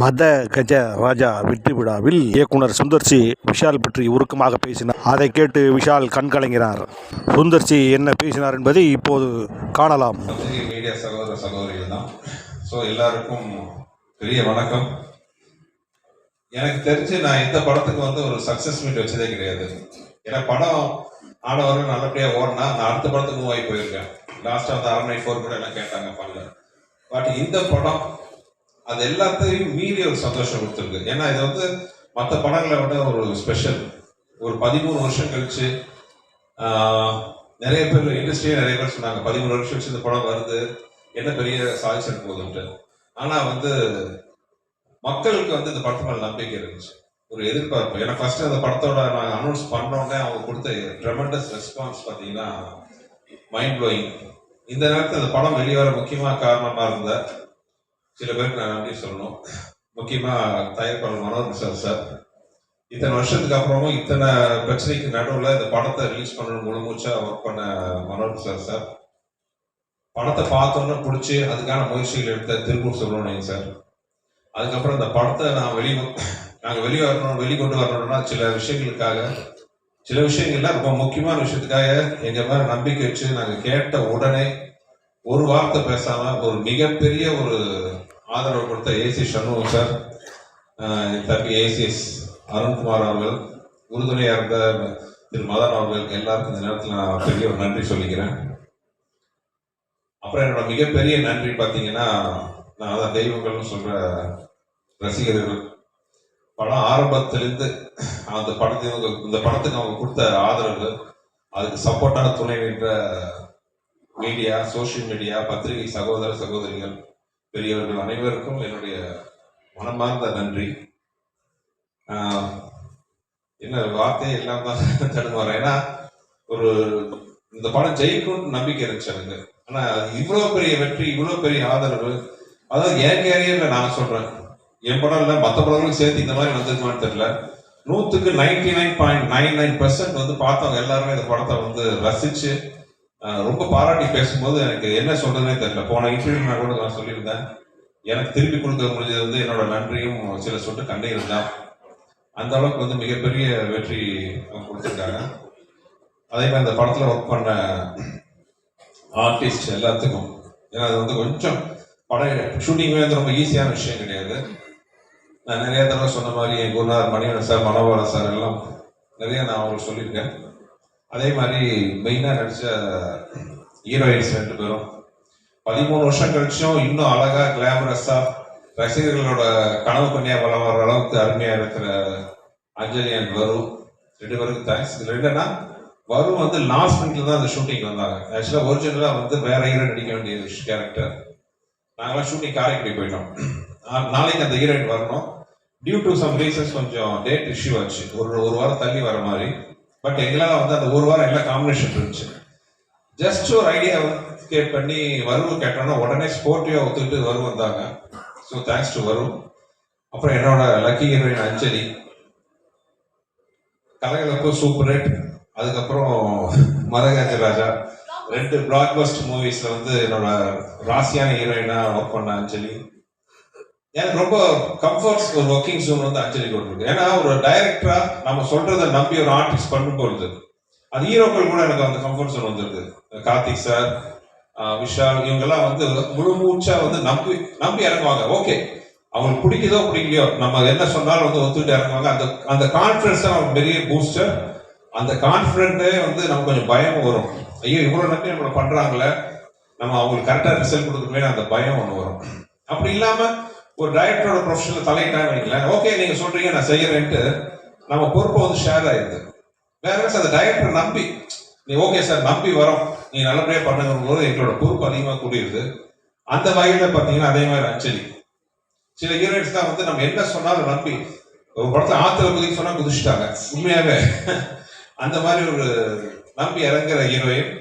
மத கஜ ராஜா வெற்றி விழாவில் இயக்குனர் சுந்தர்சி விஷால் பற்றி உருக்கமாக பேசினார். அதை கேட்டு விஷால் கண்கலங்கினார் சுந்தர்சி என்ன பேசினார் என்பதை இப்போது காணலாம். மீடியா சகோதர சகோதரிகள் தான். ஸோ எல்லாருக்கும் பெரிய வணக்கம். எனக்கு தெரிஞ்சு நான் இந்த படத்துக்கு வந்து ஒரு சக்சஸ் மீட் வச்சதே கிடையாது. ஏன்னா படம் ஆனவரும் நல்லபடியாக ஓடினா நான் அடுத்த படத்துக்கு மூவ் ஆகி போயிருக்கேன் லாஸ்டா வந்து அரண்மனை ஃபோர் கூட எல்லாம் கேட்டாங்க பண்ணல பட் இந்த படம் அது எல்லாத்தையும் மீறி ஒரு சந்தோஷம் கொடுத்துருக்கு. ஏன்னா இது வந்து மற்ற படங்களை விட ஒரு ஸ்பெஷல் ஒரு பதிமூணு வருஷம் கழிச்சு நிறைய பேர் இண்டஸ்ட்ரியே நிறைய பேர் சொன்னாங்க பதிமூணு வருஷம் கழிச்சு இந்த படம் வருது என்ன பெரிய சாதிச்சிட போகுதுன்ட்டு. ஆனால் வந்து மக்களுக்கு வந்து இந்த படத்து மேலே நம்பிக்கை இருந்துச்சு. ஒரு எதிர்பார்ப்பு. ஏன்னா ஃபர்ஸ்ட் அந்த படத்தோட நாங்கள் அனௌன்ஸ் பண்ணோடனே அவங்க கொடுத்த ட்ரெமெண்டஸ் ரெஸ்பான்ஸ் பார்த்தீங்கன்னா மைண்ட் ப்ளோயிங் இந்த நேரத்தில் அந்த படம் வெளியே வர முக்கியமாக காரணமாக இருந்த சில பேருக்கு நான் நன்றி சொல்லணும். முக்கியமா தயாரிப்பாளர் மனோர் சார் சார். இத்தனை வருஷத்துக்கு அப்புறமும் இத்தனை பிரச்சனைக்கு நடுவில் இந்த படத்தை ரிலீஸ் பண்ண முழுமூச்சா ஒர்க் பண்ண மனோர் சார். சார் படத்தை பார்த்தோன்னே பிடிச்சி அதுக்கான முயற்சிகள் எடுத்த திருப்பூர் சொல்லணும் சார். அதுக்கப்புறம் இந்த படத்தை நான் வெளி நாங்கள் வெளியே வரணும் வெளிக்கொண்டு வரணும்னா சில விஷயங்களுக்காக சில விஷயங்கள்லாம் ரொம்ப முக்கியமான விஷயத்துக்காக எங்கள் மேலே நம்பிக்கை வச்சு நாங்கள் கேட்ட உடனே ஒரு வார்த்தை பேசாம ஒரு மிகப்பெரிய ஒரு ஆதரவு கொடுத்த ஏசி சண்முகம் சார் தம்பி ஏசிஎஸ் அருண்குமார் அவர்கள் உறுதுணையாக இருந்த திரு மதன் அவர்கள் எல்லாருக்கும் இந்த நேரத்தில் நான் பெரிய ஒரு நன்றி சொல்லிக்கிறேன். அப்புறம் என்னோட மிகப்பெரிய நன்றி பார்த்தீங்கன்னா நான் அதான் தெய்வங்கள்னு சொல்கிற ரசிகர்கள். படம் ஆரம்பத்திலிருந்து அந்த படத்தை இந்த படத்துக்கு அவங்க கொடுத்த ஆதரவு அதுக்கு சப்போர்ட்டான துணை நின்ற மீடியா சோஷியல் மீடியா பத்திரிகை சகோதர சகோதரிகள் பெரியவர்கள் அனைவருக்கும் என்னுடைய மனமார்ந்த நன்றி. என்ன வார்த்தையே எல்லாம் தான் தடுமாறேன் ஏன்னா ஒரு இந்த படம் ஜெயிக்கும்னு நம்பிக்கை இருந்துச்சு எனக்கு. ஆனா இவ்வளவு பெரிய வெற்றி இவ்வளவு பெரிய ஆதரவு அதாவது என் கேரியர்ல நான் சொல்றேன். என் படம் இல்லை மற்ற படங்களும் சேர்த்து இந்த மாதிரி வந்திருக்குமான்னு தெரியல. நூத்துக்கு ninety nine point nine nine percent வந்து பார்த்தவங்க எல்லாருமே இந்த படத்தை வந்து ரசிச்சு ரொம்ப பாராட்டி பேசும்போது எனக்கு என்ன சொல்றதுனே தெரியல. போன இன்டர்வியூ நான் கூட நான் சொல்லியிருந்தேன். எனக்கு திருப்பி கொடுக்க முடிஞ்சது வந்து என்னோட நன்றியும் சில சொட்டு கண்டே இருந்தான் அந்த அளவுக்கு வந்து மிகப்பெரிய வெற்றி கொடுத்துருக்காங்க. அதே மாதிரி அந்த படத்தில் ஒர்க் பண்ண ஆர்டிஸ்ட் எல்லாத்துக்கும். ஏன்னா அது வந்து கொஞ்சம் படம் ஷூட்டிங்மே வந்து ரொம்ப ஈஸியான விஷயம் கிடையாது. நான் நிறைய தடவை சொன்ன மாதிரி என் குருநாதர் மணிவன் சார் மனோகரன் சார் எல்லாம் நிறைய நான் அவங்களுக்கு சொல்லியிருக்கேன். அதே மாதிரி மெயினாக நடித்த ஹீரோயின்ஸ் ரெண்டு பேரும். பதிமூணு வருஷம் கழிச்சும் இன்னும் அழகாக கிளாமரஸாக ரசிகர்களோட கனவு பண்ணியாக வளம் வர அளவுக்கு அருமையாக இருக்கிற அஞ்சலி அண்ட் வரு. ரெண்டு பேருக்கு தேங்க்ஸ் இதில் என்னன்னா வரு வந்து லாஸ்ட் மினிட்ல தான் அந்த ஷூட்டிங் வந்தாங்க. ஆக்சுவலாக ஒரிஜினலாக வந்து வேற ஹீரோ நடிக்க வேண்டிய கேரக்டர் நாங்களாம் ஷூட்டிங் காரைக்குடி போயிட்டோம். நாளைக்கு அந்த ஹீரோயின் வரணும். டியூ டு சம் ரீசன்ஸ் கொஞ்சம் டேட் இஷ்யூ ஆச்சு. ஒரு ஒரு வாரம் தள்ளி வர மாதிரி. பட் எங்களால வந்து அந்த ஒரு வாரம் எல்லாம் காம்பினேஷன் இருந்துச்சு. ஜஸ்ட் ஒரு ஐடியா கேட் பண்ணி வருவு கேட்டோம்னா உடனே ஸ்போர்ட்டிவா ஒத்துக்கிட்டு வரு வந்தாங்க. ஸோ தேங்க்ஸ் டு வரும் அப்புறம் என்னோட லக்கி ஹீரோயின் அஞ்சலி. கலகலப்பு சூப்பர் ஹிட் அதுக்கப்புறம் மதகாஜ ராஜா. ரெண்டு பிளாக் பஸ்ட் மூவிஸ்ல வந்து என்னோட ராசியான ஹீரோயினா ஒர்க் பண்ண அஞ்சலி. எனக்கு ரொம்ப கம்ஃபர்ட்ஸ் ஒரு ஒர்க்கிங் ஜோன் வந்து அஞ்சலி கொடுத்துருக்கு. ஏன்னா ஒரு டைரக்டரா நம்ம சொல்றதை நம்பி ஒரு ஆர்டிஸ்ட் பண்ணும்பொழுது அது ஹீரோக்கள் கூட எனக்கு அந்த கம்ஃபர்ட் ஜோன் வந்திருக்கு. கார்த்திக் சார் விஷால் இவங்கெல்லாம் வந்து முழு மூச்சா வந்து நம்பி நம்பி இறங்குவாங்க. ஓகே அவங்களுக்கு பிடிக்குதோ பிடிக்கலையோ நம்ம என்ன சொன்னாலும் வந்து ஒத்துக்கிட்டு இறங்குவாங்க. அந்த அந்த கான்ஃபிடன்ஸ் தான் ஒரு பெரிய பூஸ்டர் அந்த கான்ஃபிடென்ட்டே வந்து நமக்கு கொஞ்சம் பயம் வரும். ஐயோ இவ்வளோ நம்பி நம்மளை பண்ணுறாங்களே நம்ம அவங்களுக்கு கரெக்டாக ரிசல்ட் கொடுக்கணுமே அந்த பயம் ஒன்று வரும். அப்படி இல்லாமல் ஒரு டைரக்டரோட ப்ரொஃபஷனில் தலையிட்டாங்க வைங்களேன். ஓகே நீங்கள் சொல்கிறீங்க நான் செய்யறேன்ட்டு நம்ம பொறுப்பை வந்து ஷேர் ஆயிடுது. வேற அந்த டைரக்டர் நம்பி நீ ஓகே சார் நம்பி வரோம். நீ நல்லபடியாக பண்ணுங்கும் போது எங்களோட பொறுப்பு அதிகமாக கூடியிருது அந்த வகையில் பார்த்தீங்கன்னா அதே மாதிரி அஞ்சலி சில ஹீரோயின்ஸ் தான் வந்து நம்ம என்ன சொன்னாலும் நம்பி ஒரு படத்தை ஆத்திர குதிக்க சொன்னால் குதிச்சுட்டாங்க. உண்மையாகவே அந்த மாதிரி ஒரு நம்பி இறங்குற ஹீரோயின்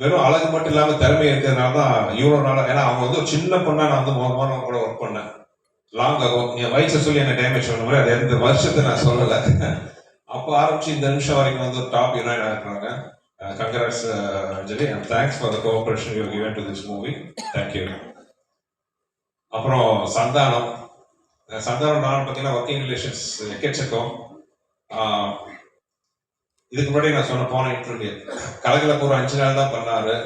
வெறும் அழகு மட்டும் இல்லாம திறமை இருக்கிறதுனால தான் இவ்வளவு நாளாக ஏன்னா அவங்க வந்து ஒரு சின்ன பொண்ணா நான் வந்து மோகமான கூட ஒர்க் பண்ணேன். லாங் ஆகும் என் வயசை சொல்லி என்ன டேமேஜ் பண்ண மாதிரி அது எந்த வருஷத்தை நான் சொல்லல. அப்போ ஆரம்பிச்சு இந்த நிமிஷம் வரைக்கும் வந்து ஒரு டாப் யுனைட் இருக்கிறாங்க. Uh, congrats uh, Anjali and thanks for the cooperation you given to this movie thank you அப்புறம் சந்தானம். சந்தானம் நான் பார்த்தீங்கன்னா ஒர்க்கிங் ரிலேஷன்ஸ் எக்கச்சக்கம். Uh, இதுக்கு முன்னாடி நான் சொன்ன போன இன்டர்வியூ கலகலப்பு ஒரு அஞ்சு நாள் தான் பண்ணாரு.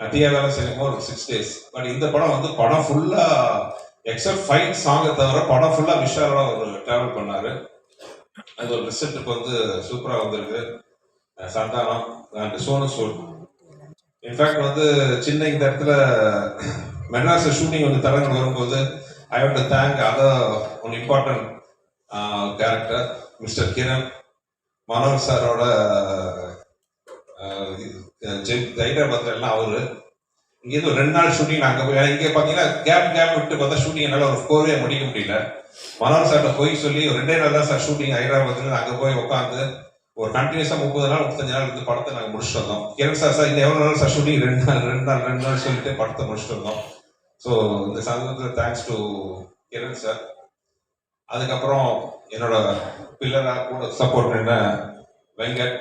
டிஆர் வேலை செய்யும் ஒரு சிக்ஸ் டேஸ் பட் இந்த படம் வந்து படம் ஃபுல்லா எக்ஸப்ட் ஃபைவ் சாங்கை தவிர படம் ஃபுல்லா விஷாலோட ஒரு டிராவல் பண்ணாரு. அது ஒரு ரிசல்ட்டுக்கு வந்து சூப்பரா வந்திருக்கு. Santhanam and Sonu Sood in fact வந்து சின்ன இந்த இடத்துல மெட்ராஸ் ஷூட்டிங் வந்து தரங்கள் வரும்போது I have to thank other one important character mister Kiran Manor சாரோட ஹைதராபாத்ல எல்லாம் அவரு. இங்கேருந்து ஒரு ரெண்டு நாள் ஷூட்டிங் அங்கே போய் இங்கே பார்த்தீங்கன்னா கேப் கேப் விட்டு பார்த்தா ஷூட்டிங் என்னால் ஒரு ஃபோரே முடிக்க முடியல. மனோர் சார்ட்ட போய் சொல்லி ஒரு ரெண்டே நாள் தான் சார் ஷூட்டிங் ஹைதராபாத்ல அங்கே போய் உட்காந்து ஒரு கண்டினியூஸாக முப்பது நாள் முப்பத்தஞ்சு நாள் இருந்து படத்தை நாங்கள் முடிச்சுட்டு வந்தோம். கிரண் சார் சார் இந்த எவ்வளோ நாள் சார் ஷூட்டிங் ரெண்டு நாள் ரெண்டு நாள் ரெண்டு நாள் சொல்லிட்டு படத்தை முடிச்சுட்டு வந்தோம். ஸோ இந்த சந்தர்ப்பத்தில் தேங்க்ஸ் டு கிரண் சார். அதுக்கப்புறம் என்னோட பில்லராக கூட சப்போர்ட் பண்ண வெங்கட்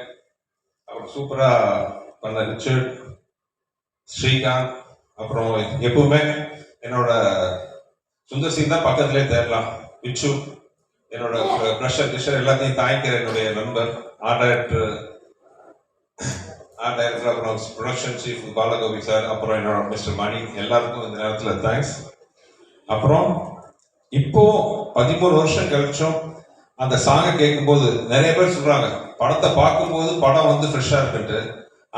அப்புறம் சூப்பராக பண்ண ரிச்சர்ட் ஸ்ரீகாந்த் அப்புறம் எப்பவுமே என்னோட சுந்தர் சிங் தான் பக்கத்துலேயே தேடலாம் விச்சு என்னோட ப்ரெஷர் கிஷர் எல்லாத்தையும் தாய்க்கிற என்னுடைய நண்பர் ஆர்ட் டைரக்டர் ஆர்ட் டைரக்டர் அப்புறம் ப்ரொடக்ஷன் சீஃப் பாலகோபி சார் அப்புறம் என்னோட மிஸ்டர் மணி எல்லாருக்கும் இந்த நேரத்தில் தேங்க்ஸ் அப்புறம் இப்போ பதிமூணு வருஷம் கழிச்சும் அந்த சாங்கை கேட்கும்போது நிறைய பேர் சொல்றாங்க. படத்தை பார்க்கும்போது படம் வந்து ஃப்ரெஷ்ஷாக இருக்குன்ட்டு.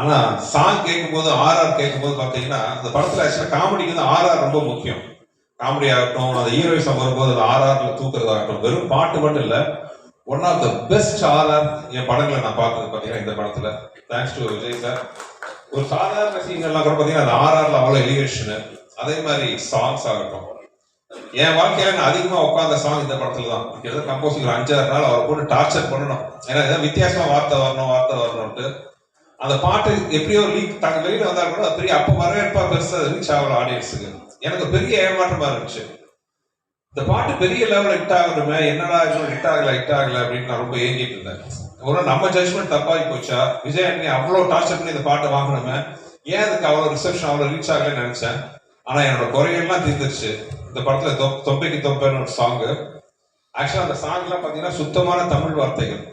ஆனா சாங் கேட்கும்போது ஆர்ஆர் கேட்கும்போது பார்த்தீங்கன்னா அந்த படத்துல ஆக்சுவலாக காமெடிக்கு வந்து ஆர்ஆர் ரொம்ப முக்கியம். காமெடி ஆகட்டும் அந்த ஹீரோயிசம் வரும்போது அந்த ஆர்ஆர்ல தூக்குறதாகட்டும் வெறும் பாட்டு மட்டும் இல்லை one of the best RR என் படங்களை நான் பார்த்தது பார்த்தீங்கன்னா இந்த படத்துல. தேங்க்ஸ் டு விஜய் சார் ஒரு சாதாரண சீன்கள்லாம் கூட பார்த்தீங்கன்னா அந்த ஆர்ஆர்ல அவ்வளோ எலிவேஷனு அதே மாதிரி சாங்ஸ் ஆகட்டும். என் வாழ்க்கையில நான் அதிகமா உட்கார்ந்த சாங் இந்த படத்துல தான் கிட்டத்தட்ட கம்போசிங் ஒரு அஞ்சாறு நாள் அவர் போட்டு டார்ச்சர் பண்ணணும். ஏன்னா ஏதாவது வித்தியாசமா வார்த்தை வரணும் வார்த்தை வரணும்ட்டு அந்த பாட்டு எப்படியோ லீக் தங்க வெளியில வந்தா கூட பெரிய அப்ப வரவேற்பா பெருசா ரீச் ஆகல ஆடியன்ஸுக்கு எனக்கு பெரிய ஏமாற்றமா இருந்துச்சு. இந்த பாட்டு பெரிய லெவல்ல ஹிட் ஆகணுமே என்னடா இன்னும் ஹிட் ஆகல ஹிட் ஆகல அப்படின்னு நான் ரொம்ப ஏங்கிட்டு இருந்தேன். ஒரு நம்ம ஜட்மெண்ட் தப்பாகி போச்சா? விஜய் அண்ணி அவ்வளோ டார்ச்சர் பண்ணி இந்த பாட்டை வாங்கணுமே? ஏன் அதுக்கு அவ்வளோ ரிசப்ஷன் அவ்வளோ ரீச் ஆகலன்னு நினைச்சேன்? ஆனா என்னோட குறைகள்லாம் தீர்ந்துருச்சு. இந்த படத்துல தொம்பைக்கு தொப்பைக்கு தொப்பைன்னு ஒரு சாங்கு ஆக்சுவலா அந்த சாங்லாம் பாத்தீங்கன்னா சுத்தமான தமிழ் வார்த்தைகள்.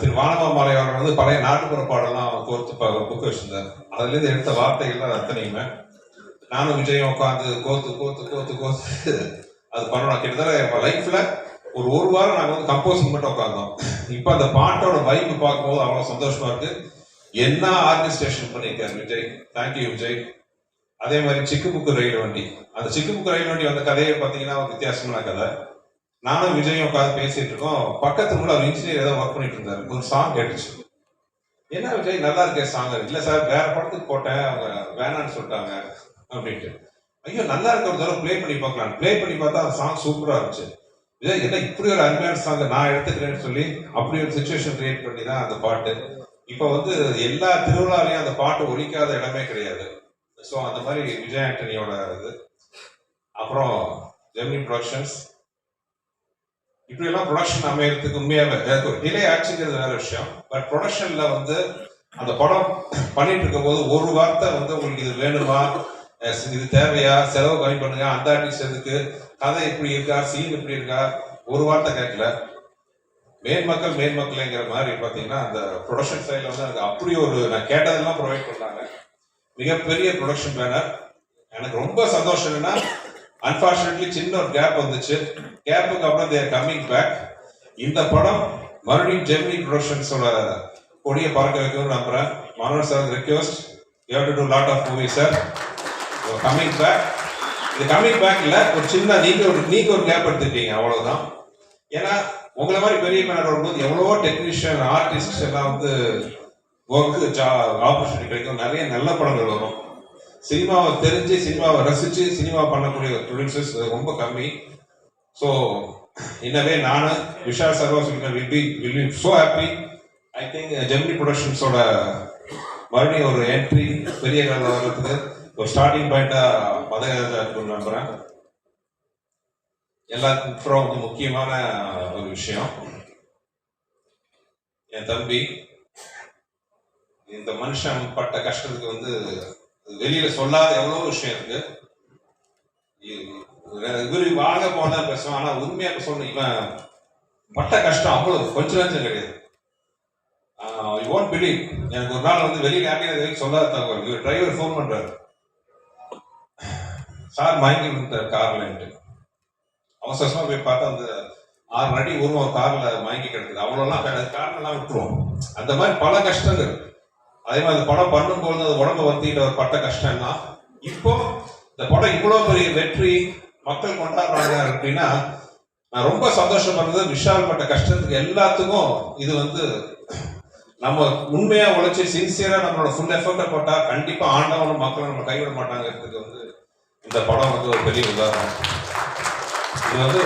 திரு வானமா மாலை வந்து பழைய நாட்டுப்புற பாடலாம் கோர்த்து புக்கு வச்சிருந்தார். அதுல இருந்து எடுத்த வார்த்தைகள் தான் அத்தனையுமே. நானும் விஜயம் உட்காந்து கோத்து கோத்து கோத்து கோத்து அது பண்ணணும். கிட்டத்தட்ட என் லைஃப்ல ஒரு ஒரு வாரம் நாங்க வந்து கம்போசிங் மட்டும் உட்காந்தோம் இப்போ அந்த பாட்டோட வைப்பு பார்க்கும்போது அவ்வளவு சந்தோஷமா இருக்கு. என்ன ஆர்கனைசேஷன் பண்ணியிருக்காரு விஜய்? தேங்க்யூ விஜய். அதே மாதிரி சிக்குமுக்கு ரயில் வண்டி. அந்த சிக்குமுக்கு ரயில் வண்டி வந்த கதையை பார்த்தீங்கன்னா ஒரு வித்தியாசமான கதை. நானும் விஜயும் உட்காந்து பேசிட்டு இருக்கோம். பக்கத்து கூட அவர் இன்ஜினியர் ஏதோ ஒர்க் பண்ணிட்டு இருந்தாரு. ஒரு சாங் கேட்டுச்சு. என்ன விஜய் நல்லா இருக்கே சாங் இல்லை சார் வேற படத்துக்கு போட்டேன். அவங்க வேணான்னு சொல்லிட்டாங்க. அப்படின்ட்டு. ஐயோ நல்லா இருக்க ஒரு தடவை ப்ளே பண்ணி பார்க்கலாம். ப்ளே பண்ணி பார்த்தா அந்த சாங் சூப்பராக இருந்துச்சு. விஜய் என்ன இப்படி ஒரு அருமையான சாங் நான் எடுத்துக்கிறேன்னு சொல்லி அப்படி ஒரு சுச்சுவேஷன் கிரியேட் பண்ணி தான் அந்த பாட்டு. இப்போ வந்து எல்லா திருவிழாலையும் அந்த பாட்டு ஒழிக்காத இடமே கிடையாது. ஸோ அந்த மாதிரி விஜய் ஆண்டனியோட இது. அப்புறம் ஜெமினி ப்ரொடக்ஷன்ஸ் இப்படி எல்லாம் ப்ரொடக்ஷன் அமையறதுக்கு உண்மையாவே ஒரு டிலே ஆச்சுங்கிறது வேற விஷயம். பட் ப்ரொடக்ஷன்ல வந்து அந்த படம் பண்ணிட்டு இருக்கும்போது ஒரு வார்த்தை வந்து உங்களுக்கு இது வேணுமா? இது தேவையா? செலவு கம்மி பண்ணுங்க. அந்த ஆர்டிஸ்ட் எதுக்கு? கதை எப்படி இருக்கா? சீன் எப்படி இருக்கா? ஒரு வார்த்தை கேட்கல. மேன்மக்கள் மேன்மக்கள்ங்கிற மாதிரி பாத்தீங்கன்னா அந்த ப்ரொடக்ஷன் சைடில் வந்து எனக்கு அப்படி ஒரு நான் கேட்டதெல்லாம் ப்ரொவைட் பண்ணாங்க. மிகப்பெரிய ப்ரொடக்ஷன் பேனர் எனக்கு ரொம்ப சந்தோஷம் என்னன்னா அன்பார்ச்சுனேட்லி சின்ன ஒரு கேப் வந்துச்சு. கேப்புக்கு அப்புறம் தேர் கம்மிங் பேக் இந்த படம் மறுபடியும் ஜெமினி ப்ரொடக்ஷன்ஸோட கொடியை பார்க்க வைக்கணும்னு நம்புறேன். Manor sir request you to do lot of movie sir coming back இது கம்மிங் பேக்கில் ஒரு சின்ன நீங்க ஒரு நீங்க ஒரு கேப் எடுத்துட்டீங்க அவ்வளவுதான். ஏன்னா உங்களை மாதிரி பெரிய மேனர் வரும்போது எவ்வளவோ டெக்னீஷியன் ஆர்டிஸ்ட் எல்லாம் வந்து ஒர்க்கு ஆப்பர்ச்சுனிட்டி கிடைக்கும். நிறைய நல்ல படங்கள் வரும். சினிமாவை தெரிஞ்சு சினிமாவை ரசித்து சினிமா பண்ணக்கூடிய ப்ரொடியூசர்ஸ் ரொம்ப கம்மி. ஸோ இன்னவே நான் விஷால் சர்வா சொல்லிட்டேன் will be will be so happy I think Gemini ப்ரொடக்ஷன்ஸோட மறுபடியும் ஒரு என்ட்ரி பெரிய காலம் வர்றதுக்கு ஒரு ஸ்டார்டிங் பாயிண்டாக மதகதா இருக்கும்னு நம்புகிறேன் எல்லாத்துக்கும் அப்புறம் முக்கியமான ஒரு விஷயம். என் தம்பி இந்த மனுஷன் பட்ட கஷ்டத்துக்கு வந்து வெளியில சொல்லாத எவ்வளவு விஷயம் இருக்கு. இ- இவரு வாங்க போனா பேசுவான் ஆனா உண்மையா சொன்ன இவன் பட்ட கஷ்டம் அவ்வளவு கொஞ்சம் நஞ்சம் கிடையாது. யூ ஒன்ட் பிலீவ் எனக்கு ஒரு நாள் வந்து வெளியில யாருமே வரைக்கும் சொல்லாத தகவல். இவர் டிரைவர் ஃபோன் பண்றாரு. சார் மயங்கி விட்டார் கார்லன்ட்டு அவசரமா போய் பார்த்தா அந்த ஆறு அடி உருவம் கார்ல மயங்கி கிடக்குது. அவ்வளோலாம் கிடையாது காரணம்லாம் விட்டுருவோம். அந்த மாதிரி பல கஷ்டங்கள். அதே மாதிரி அந்த படம் பண்ணும்போது அது உடம்பு வருத்திட்டு ஒரு பட்ட கஷ்டம்னா இப்போ இந்த படம் இவ்வளோ பெரிய வெற்றி மக்கள் கொண்டாடுறாங்க அப்படின்னா நான் ரொம்ப சந்தோஷப்படுறது விஷால் பட்ட கஷ்டத்துக்கு எல்லாத்துக்கும் இது வந்து நம்ம உண்மையாக உழைச்சி சின்சியராக நம்மளோட ஃபுல் எஃபர்ட்டை போட்டால் கண்டிப்பாக ஆண்டவனும் மக்களும் நம்ம கைவிட மாட்டாங்கிறதுக்கு வந்து இந்த படம் வந்து ஒரு பெரிய உதாரணம். இது வந்து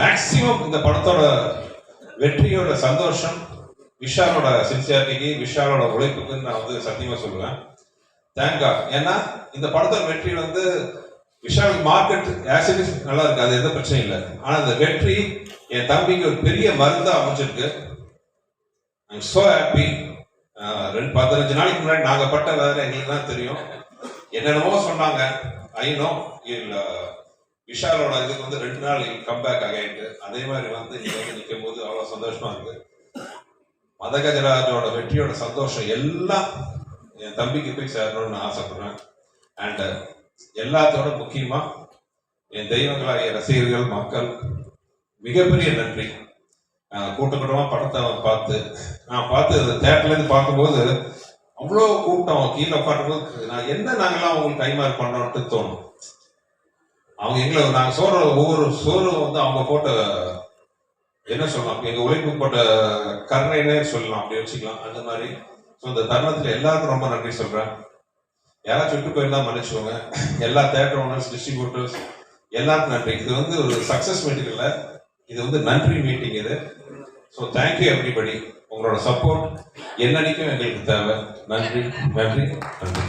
மேக்சிமம் இந்த படத்தோட வெற்றியோட சந்தோஷம் விஷாலோட சின்சியாரிட்டிக்கு விஷாலோட உழைப்புக்குன்னு நான் வந்து சத்தியமா சொல்லுவேன். தேங்க் ஏன்னா இந்த படத்தோட வெற்றி வந்து விஷால் மார்க்கெட் ஆசிட் நல்லா இருக்கு. அது எந்த பிரச்சனையும் இல்லை. ஆனா இந்த வெற்றி என் தம்பிக்கு ஒரு பெரிய மருந்தா அமைஞ்சிருக்கு. ஐம் சோ ஹாப்பி ரெண்டு பதினஞ்சு நாளைக்கு முன்னாடி நாங்க பட்ட வேலை எங்களுக்கு தான் தெரியும். என்னென்னமோ சொன்னாங்க. ஐநோ இல்ல விஷாலோட இதுக்கு வந்து ரெண்டு நாள் கம்பேக் ஆகிட்டு அதே மாதிரி வந்து நீங்க வந்து நிற்கும் போது அவ்வளவு சந்தோஷமா இருக்கு. மதகஜராஜோட வெற்றியோட சந்தோஷம் எல்லாம் என் தம்பிக்கு போய் சேரணும்னு ஆசைப்படுறேன். அண்ட் எல்லாத்தோட முக்கியமா என் தெய்வங்களாகிய ரசிகர்கள் மக்கள் மிகப்பெரிய நன்றி. அஹ் கூட்ட கூட்டமா படத்தை பார்த்து நான் பார்த்து தேட்டர்ல இருந்து பார்க்கும்போது அவ்வளோ கூட்டம் கீழே உட்காந்தும்போது நான் என்ன நாங்களாம் அவங்களுக்கு கைமாறு பண்ணோம்ட்டு தோணும். அவங்க எங்களை நாங்கள் சோறு ஒவ்வொரு சோறும் வந்து அவங்க போட்ட என்ன சொல்லலாம்? எங்க உழைப்பு போட்ட கருணைனே சொல்லலாம். அப்படி வச்சுக்கலாம். அந்த மாதிரி. ஸோ இந்த தருணத்துல எல்லாருக்கும் ரொம்ப நன்றி சொல்றேன். யாராச்சும் விட்டு போயிருந்தா மன்னிச்சுக்கோங்க. எல்லா தேட்டர் ஓனர்ஸ் டிஸ்ட்ரிபியூட்டர்ஸ் எல்லாருக்கும் நன்றி. இது வந்து ஒரு சக்சஸ் மீட்டிங் இல்ல இது வந்து நன்றி மீட்டிங் இது. ஸோ தேங்க்யூ எவ்ரிபடி உங்களோட சப்போர்ட் என்னன்னைக்கும் எங்களுக்கு தேவை. நன்றி நன்றி நன்றி.